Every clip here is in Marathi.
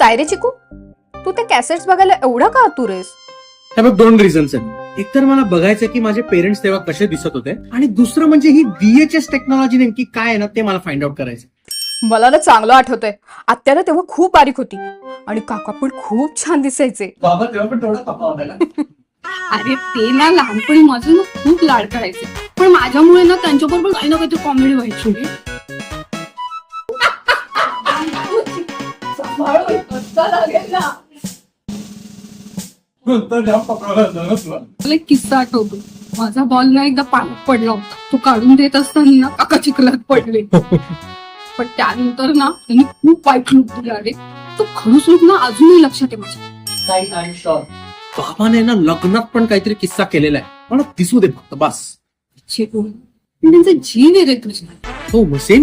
काय रे चिकू? तू ते कॅसेट्स बघायला एवढा का आतुर आहेस? हे बघ दोन रिझन्स आहेत. एक तर मला बघायचं की माझे पेरेंट्स तेव्हा कसे दिसत होते आणि दुसरं म्हणजे ही बीएचएस टेक्नॉलॉजी नेमकी काय आहे ना ते मला फाइंड आउट करायचं मला ना चांगलं आठवतंय. आत्याला तेव्हा खूप बारीक होती. आणि काका पण खूप छान दिसायचे. बाबा तेव्हा पण थोडा तपा होता अरे ते ना लहानपणी माझं ना खूप लाड करायचे. पण माझ्यामुळे ना त्यांच्याबरोबर काही ना काहीतरी कॉमेडी व्हायची. रे. मला एक किस्सा आठवतो. माझा बॉल ना एकदा पाण्यात पडला होता. तो काढून देत असताना ना काका चिखलात पडले. पण त्यानंतर ना त्यांनी खूप वाईट लूक दिला अरे तो खडूस लूक ना अजूनही लक्षात आहे माझ्या. बाबाने ना लग्नात पण काहीतरी किस्सा केलेला आहे. मला दिसू दे फक्त बस. त्यांचा जीव आहे रे तुझ्या. हो सेम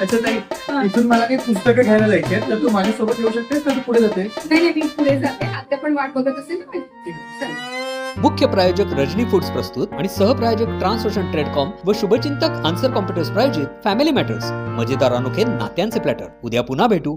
अच्छा ताई इथून मला काही पुस्तकं घ्यायला जायची आहेत तर तू माझ्यासोबत येऊ शकते का? तू पुढे जाते. नाही नाही मी पुढे जाते. आता पण वाट बघत असेल ना? चल. मुख्य प्रायोजक रजनी फूड्स प्रस्तुत आणि सहप्रायोजक ट्रान्सोशन ट्रेडकॉम व शुभचिंतक आन्सर कॉम्प्युटर्स प्रायोजित फॅमिली मॅटर्स. मजेदार अनोखे नात्यांचे प्लॅटर. उद्या पुन्हा भेटू.